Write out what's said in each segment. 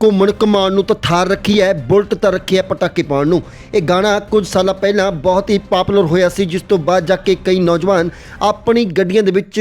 ਘੁੰਮਣ ਕਮਾਉਣ ਨੂੰ ਤਾਂ ਥਾਰ ਰੱਖੀ ਹੈ, ਬੁਲਟ ਤਾਂ ਰੱਖੀ ਹੈ ਪਟਾਕੇ ਪਾਉਣ ਨੂੰ। ਇਹ ਗਾਣਾ ਕੁਝ ਸਾਲਾਂ ਪਹਿਲਾਂ ਬਹੁਤ ਹੀ ਪਪੂਲਰ ਹੋਇਆ ਸੀ, ਜਿਸ ਤੋਂ ਬਾਅਦ ਜਾ ਕੇ ਕਈ ਨੌਜਵਾਨ ਆਪਣੀ ਗੱਡੀਆਂ ਦੇ ਵਿੱਚ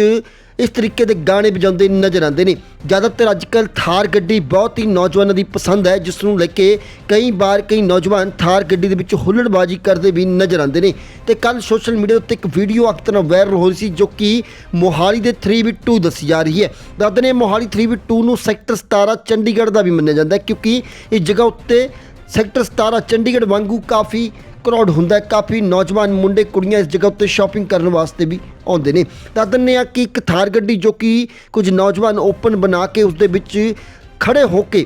ਇਸ ਤਰੀਕੇ ਦੇ ਗਾਣੇ ਵਜਾਉਂਦੇ ਨਜ਼ਰ ਆਉਂਦੇ ਨੇ। ਜ਼ਿਆਦਾਤਰ ਅੱਜਕੱਲ ਥਾਰ ਗੱਡੀ ਬਹੁਤ ਹੀ ਨੌਜਵਾਨਾਂ ਦੀ ਪਸੰਦ ਹੈ, ਜਿਸ ਨੂੰ ਲੈ ਕੇ ਕਈ ਵਾਰ ਕਈ ਨੌਜਵਾਨ ਥਾਰ ਗੱਡੀ ਦੇ ਵਿੱਚ ਹੁੱਲੜਬਾਜ਼ੀ ਕਰਦੇ ਵੀ ਨਜ਼ਰ ਆਉਂਦੇ ਨੇ। ਤੇ ਕੱਲ ਸੋਸ਼ਲ ਮੀਡੀਆ ਉੱਤੇ ਇੱਕ ਵੀਡੀਓ ਅੱਖ ਤਰ੍ਹਾਂ ਵਾਇਰਲ ਹੋ ਰਹੀ ਸੀ, ਜੋ ਕਿ ਮੋਹਾਲੀ ਦੇ 3v2 ਦੱਸੀ ਜਾ ਰਹੀ ਹੈ। ਦੱਸਦੇ ਨੇ ਮੋਹਾਲੀ 3v2 ਨੂੰ ਸੈਕਟਰ 17 ਚੰਡੀਗੜ੍ਹ ਦਾ ਵੀ ਮੰਨਿਆ ਜਾਂਦਾ ਕਿਉਂਕਿ ਇਸ ਜਗ੍ਹਾ ਉੱਤੇ ਸੈਕਟਰ 17 ਚੰਡੀਗੜ੍ਹ ਵਾਂਗੂ ਕਾਫੀ ਕਰਾਊਡ ਹੁੰਦਾ ਹੈ। ਕਾਫੀ ਨੌਜਵਾਨ ਮੁੰਡੇ, ਕੁੜੀਆਂ ਇਸ ਜਗ੍ਹਾ ਉੱਤੇ ਸ਼ਾਪਿੰਗ ਕਰਨ ਵਾਸਤੇ ਵੀ ਆਉਂਦੇ ਨੇ। ਦੱਸ ਦਿੰਨੇ ਆ ਕਿ ਇੱਕ ਥਾਰ ਗੱਡੀ ਜੋ ਕਿ ਕੁਝ ਨੌਜਵਾਨ ਓਪਨ ਬਣਾ ਕੇ ਉਸ ਦੇ ਵਿੱਚ ਖੜੇ ਹੋ ਕੇ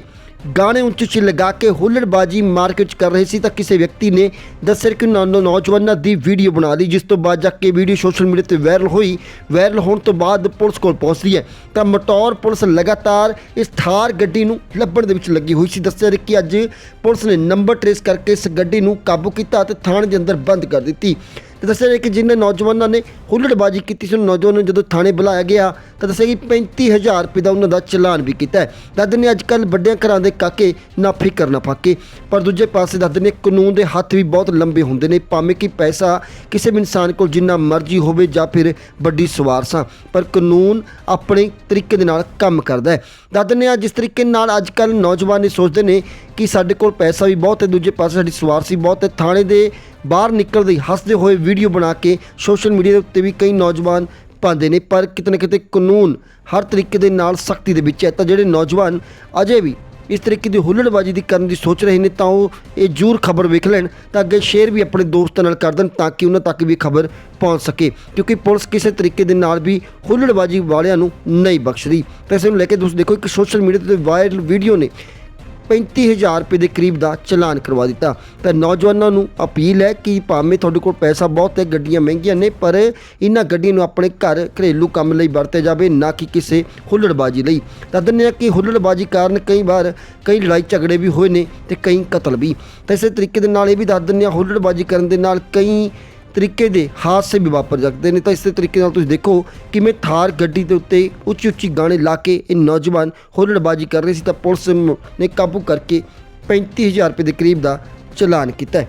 ਗਾਣੇ ਉੱਚੀ ਉੱਚੀ ਲਗਾ ਕੇ ਹੁੱਲੜਬਾਜੀ ਮਾਰਕੀਟ ਵਿੱਚ ਕਰ ਰਹੇ ਸੀ ਤਾਂ ਕਿਸੇ ਵਿਅਕਤੀ ਨੇ ਦੱਸਿਆ ਕਿ ਨੌ- ਨੌ- ਨੌਜਵਾਨਾਂ ਦੀ ਵੀਡੀਓ ਬਣਾ ਲਈ, ਜਿਸ ਤੋਂ ਬਾਅਦ ਜਾ ਕੇ ਵੀਡੀਓ ਸੋਸ਼ਲ ਮੀਡੀਆ ਤੇ ਵਾਇਰਲ ਹੋਈ। ਵਾਇਰਲ ਹੋਣ ਤੋਂ ਬਾਅਦ ਪੁਲਿਸ ਕੋਲ ਪਹੁੰਚਦੀ ਹੈ। ਤਾਂ ਮਟੌਰ ਪੁਲਿਸ ਲਗਾਤਾਰ ਇਸ ਥਾਰ ਗੱਡੀ ਨੂੰ ਲੱਭਣ ਦੇ ਵਿੱਚ ਲੱਗੀ ਹੋਈ ਸੀ। ਦੱਸਿਆ ਕਿ ਅੱਜ ਪੁਲਿਸ ਨੇ ਨੰਬਰ ਟ੍ਰੇਸ ਕਰਕੇ ਇਸ ਗੱਡੀ ਨੂੰ ਕਾਬੂ ਕੀਤਾ ਅਤੇ ਥਾਣੇ ਦੇ ਅੰਦਰ ਬੰਦ ਕਰ ਦਿੱਤੀ। ਤੇ ਦੱਸਿਆ ਕਿ ਜਿਨ੍ਹਾਂ ਨੌਜਵਾਨਾਂ ਨੇ ਹੁੱਲੜਬਾਜੀ ਕੀਤੀ ਸੀ, ਉਹਨਾਂ ਨੌਜਵਾਨਾਂ ਨੂੰ ਜਦੋਂ ਥਾਣੇ ਬੁਲਾਇਆ ਗਿਆ, ਤਾਂ ਦੱਸਿਆ ਕਿ 35000 ਰੁਪਏ ਦਾ ਉਹਨਾਂ ਦਾ ਚਲਾਨ ਵੀ ਕੀਤਾ ਹੈ। ਦੱਸਦੇ ਨੇ ਅੱਜ ਕੱਲ੍ਹ ਵੱਡਿਆਂ ਘਰਾਂ ਦੇ ਕਾਕੇ ਨਾ ਕਰਨਾ ਨਾ ਫਾਕੇ, ਪਰ ਦੂਜੇ ਪਾਸੇ ਦੱਸਦੇ ਨੇ ਕਾਨੂੰਨ ਦੇ ਹੱਥ ਵੀ ਬਹੁਤ ਲੰਬੇ ਹੁੰਦੇ ਨੇ, ਭਾਵੇਂ ਕਿ ਪੈਸਾ ਕਿਸੇ ਵੀ ਇਨਸਾਨ ਕੋਲ ਜਿੰਨਾ ਮਰਜ਼ੀ ਹੋਵੇ ਜਾਂ ਫਿਰ ਵੱਡੀ ਸਵਾਰਸਾਂ ਪਰ ਕਾਨੂੰਨ ਆਪਣੇ ਤਰੀਕੇ ਦੇ ਨਾਲ ਕੰਮ ਕਰਦਾ ਹੈ। ਦੱਸਦੇ ਨੇ ਜਿਸ ਤਰੀਕੇ ਨਾਲ ਅੱਜ ਕੱਲ੍ਹ ਨੌਜਵਾਨ ਇਹ ਸੋਚਦੇ ਨੇ ਕਿ ਸਾਡੇ ਕੋਲ ਪੈਸਾ ਵੀ ਬਹੁਤ ਹੈ, ਦੂਜੇ ਪਾਸੇ ਸਾਡੀ ਸਵਾਰਸੀ ਬਹੁਤ ਹੈ, ਥਾਣੇ ਦੇ ਬਾਹਰ ਨਿਕਲਦੇ ਹੱਸਦੇ ਹੋਏ ਵੀਡੀਓ ਬਣਾ ਕੇ ਸੋਸ਼ਲ ਮੀਡੀਆ ਦੇ ਉੱਤੇ ਵੀ ਕਈ ਨੌਜਵਾਨ ਪਾਉਂਦੇ ਨੇ, ਪਰ ਕਿਤੇ ਨਾ ਕਿਤੇ ਕਾਨੂੰਨ ਹਰ ਤਰੀਕੇ ਦੇ ਨਾਲ ਸਖਤੀ ਦੇ ਵਿੱਚ ਹੈ। ਤਾਂ ਜਿਹੜੇ ਨੌਜਵਾਨ ਅਜੇ ਵੀ ਇਸ ਤਰੀਕੇ ਦੀ ਹੁੱਲੜਬਾਜੀ ਦੀ ਕਰਨ ਦੀ ਸੋਚ ਰਹੇ ਨੇ, ਤਾਂ ਉਹ ਇਹ ਜ਼ਰੂਰ ਖਬਰ ਵੇਖ ਲੈਣ, ਤਾਂ ਅੱਗੇ ਸ਼ੇਅਰ ਵੀ ਆਪਣੇ ਦੋਸਤਾਂ ਨਾਲ ਕਰ ਦੇਣ, ਤਾਂ ਕਿ ਉਹਨਾਂ ਤੱਕ ਵੀ ਖਬਰ ਪਹੁੰਚ ਸਕੇ। ਕਿਉਂਕਿ ਪੁਲਿਸ ਕਿਸੇ ਤਰੀਕੇ ਦੇ ਨਾਲ ਵੀ ਹੁੱਲੜਬਾਜੀ ਵਾਲਿਆਂ ਨੂੰ ਨਹੀਂ ਬਖਸ਼ਦੀ। ਤਾਂ ਇਸ ਨੂੰ ਲੈ ਕੇ ਤੁਸੀਂ ਦੇਖੋ, ਇੱਕ ਸੋਸ਼ਲ ਮੀਡੀਆ ਤੇ ਵਾਇਰਲ ਵੀਡੀਓ ਨੇ 35000 ਰੁਪਏ ਦੇ ਕਰੀਬ ਦਾ ਚਲਾਨ ਕਰਵਾ ਦਿੱਤਾ। ਤਾਂ ਨੌਜਵਾਨਾਂ ਨੂੰ ਅਪੀਲ ਹੈ ਕਿ ਭਾਵੇਂ ਤੁਹਾਡੇ ਕੋਲ ਪੈਸਾ ਬਹੁਤ ਹੈ, ਗੱਡੀਆਂ ਮਹਿੰਗੀਆਂ ਨੇ, ਪਰ ਇਹਨਾਂ ਗੱਡੀਆਂ ਨੂੰ ਆਪਣੇ ਘਰ ਘਰੇਲੂ ਕੰਮ ਲਈ ਵਰਤਿਆ ਜਾਵੇ, ਨਾ ਕਿ ਕਿਸੇ ਹੁੱਲੜਬਾਜੀ ਲਈ। ਤਾਂ ਦਿੰਦੇ ਆ ਕਿ ਹੁੱਲੜਬਾਜੀ ਕਾਰਨ ਕਈ ਵਾਰ ਕਈ ਲੜਾਈ ਝਗੜੇ ਵੀ ਹੋਏ ਨੇ ਤੇ ਕਈ ਕਤਲ ਵੀ। ਤਾਂ ਇਸੇ ਤਰੀਕੇ ਦੇ ਨਾਲ ਇਹ ਵੀ ਦੱਸ ਦਿੰਦੇ ਆ ਹੁੱਲੜਬਾਜੀ ਕਰਨ ਦੇ ਨਾਲ ਕਈ ਤਰੀਕੇ ਦੇ ਹਾਦਸੇ ਵੀ ਵਾਪਰ ਸਕਦੇ ਨੇ। ਤਾਂ ਇਸੇ ਤਰੀਕੇ ਨਾਲ ਤੁਸੀਂ ਦੇਖੋ ਕਿਵੇਂ ਥਾਰ ਗੱਡੀ ਦੇ ਉੱਤੇ ਉੱਚੀ ਉੱਚੀ ਗਾਣੇ ਲਾ ਕੇ ਇਹ ਨੌਜਵਾਨ ਹੁੱਲੜਬਾਜੀ ਕਰ ਰਹੇ ਸੀ ਤਾਂ ਪੁਲਿਸ ਨੇ ਕਾਬੂ ਕਰਕੇ 35000 ਰੁਪਏ ਦੇ ਕਰੀਬ ਦਾ ਚਲਾਨ ਕੀਤਾ